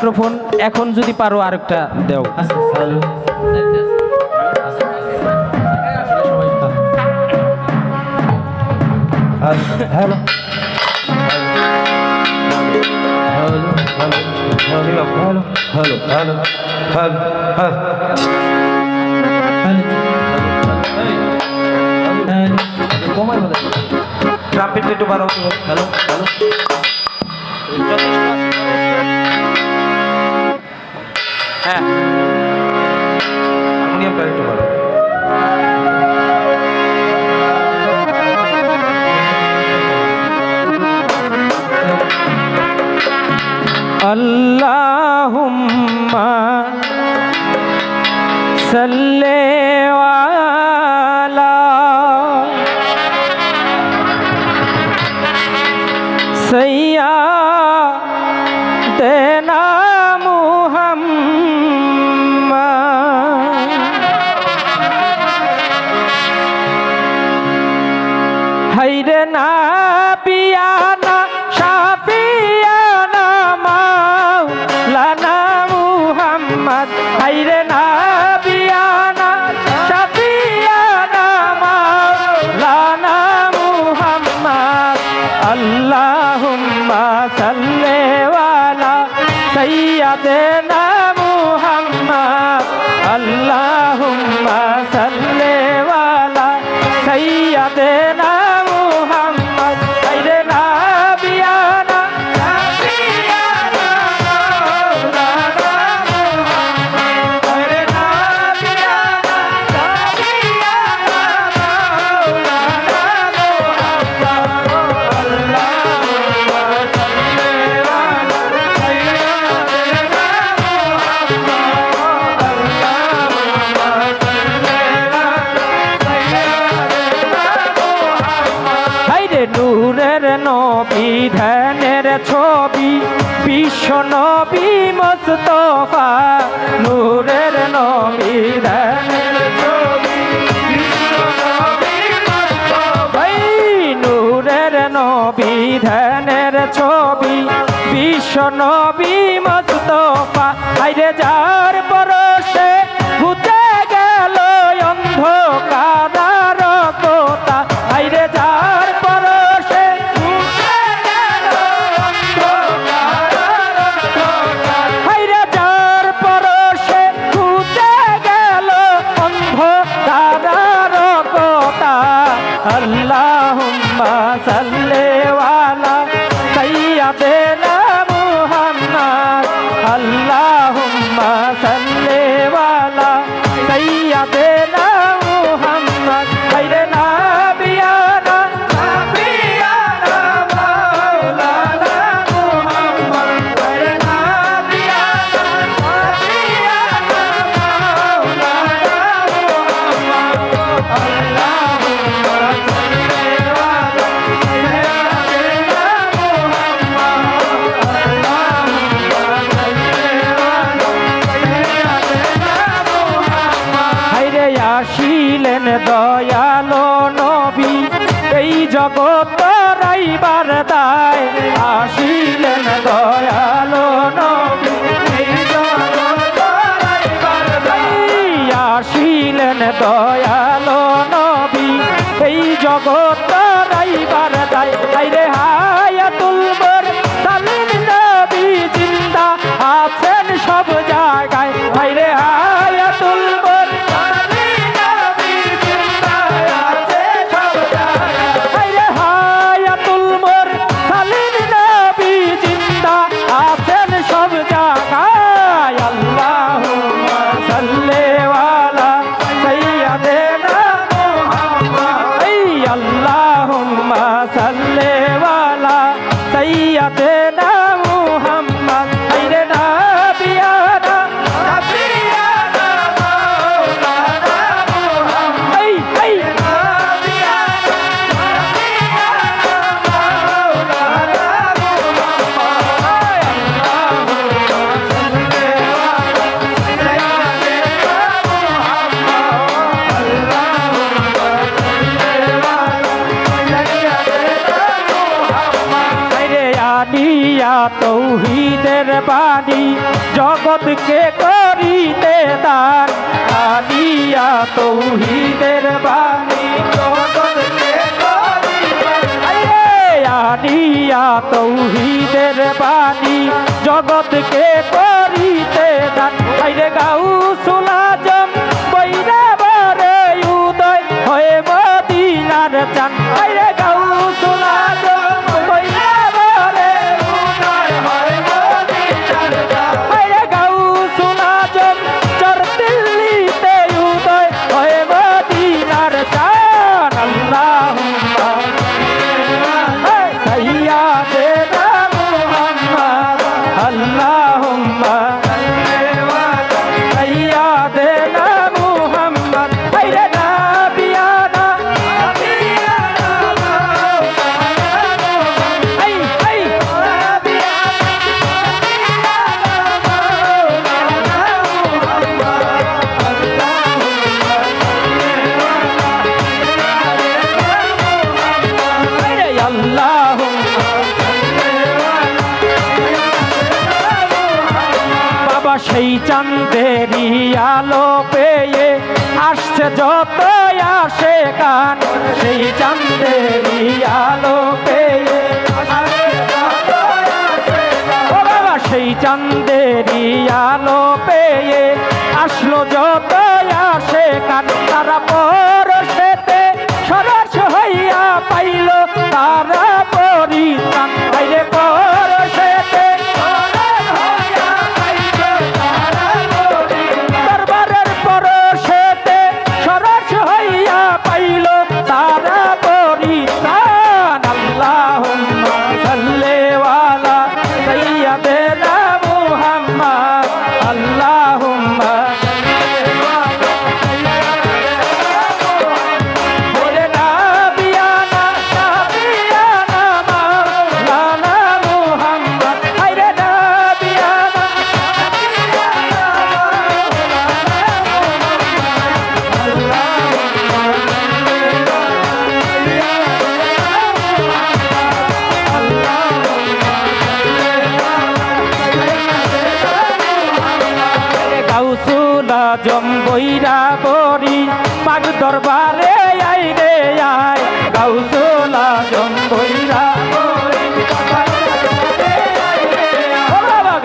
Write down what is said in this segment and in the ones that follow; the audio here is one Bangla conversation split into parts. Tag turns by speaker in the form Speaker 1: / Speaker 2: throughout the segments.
Speaker 1: মাইক্রোফোন এখন যদি পারো আরেকটা দেও
Speaker 2: hello hello hello hello hello hello hello
Speaker 1: trumpet hello hello सैया देना मुहम हैर ना पिया ना शाफी আছে নবী বিশ্ব নবী মস্তফা নূরের নবী নূরের নবী ধ্যানের ছবি বিশ্ব দয়ালো নবী, এই জগৎ রাইবার দায়। আসিলেন দয়ালো নবী আসিলেন দয়ালো নবী, এই জগত রাইবার দায়। হা জগৎকে করিতে তার আনিয়া তৌহিদের বাণী। জগৎকে আনিয়া তৌহিদের বাণী। জগৎকে করিতে দান। আইরে গাউ সুলা সেই চান্দেরি আলো পেয়ে আসছে যত আসে গান সেই চান্দেরি আলো পেয়ে সেই চান্দেরি গাউসুলা বৈরা বরি পাগ দরবারে আই রে আয় গাউসুলা জম্বইরা বৈরা বাবা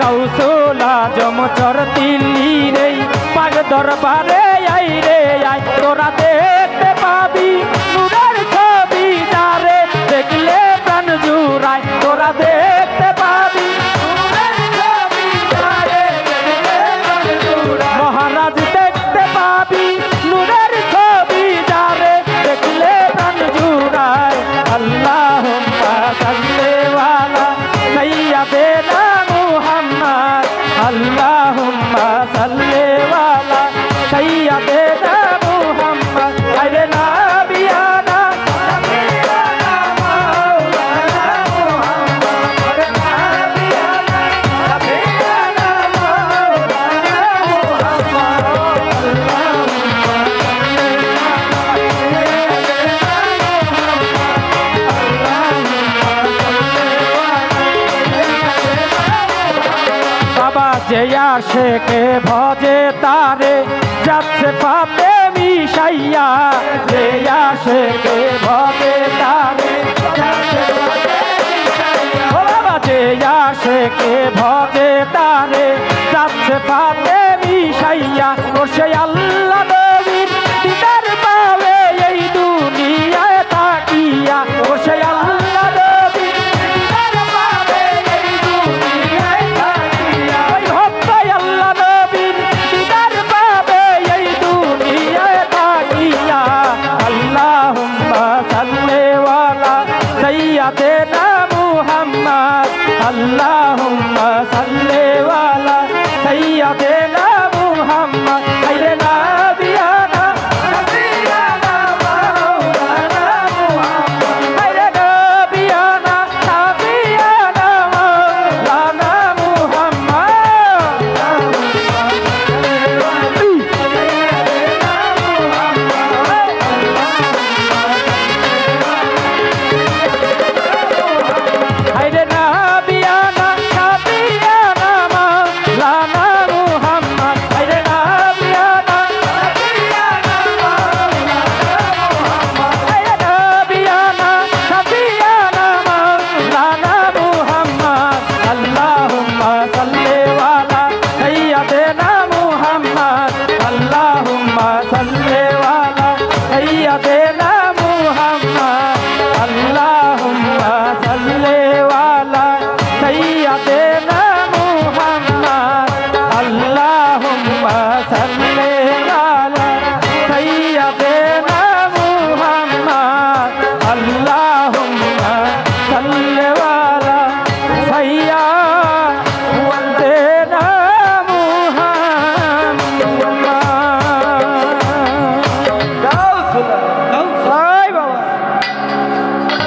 Speaker 1: জম চর দিল্লি রে পাগ দরবারে আই রে আয় তোরা যে আসে কে ভজে তারে? যাচ্ছে পাপে মিশাইয়া। যে আসে কে ভজে তারে? যে কে ভজে তারে? যাচ্ছে পাপে মিশাইয়া। ও সে আল্লাহ মুহাম্মদ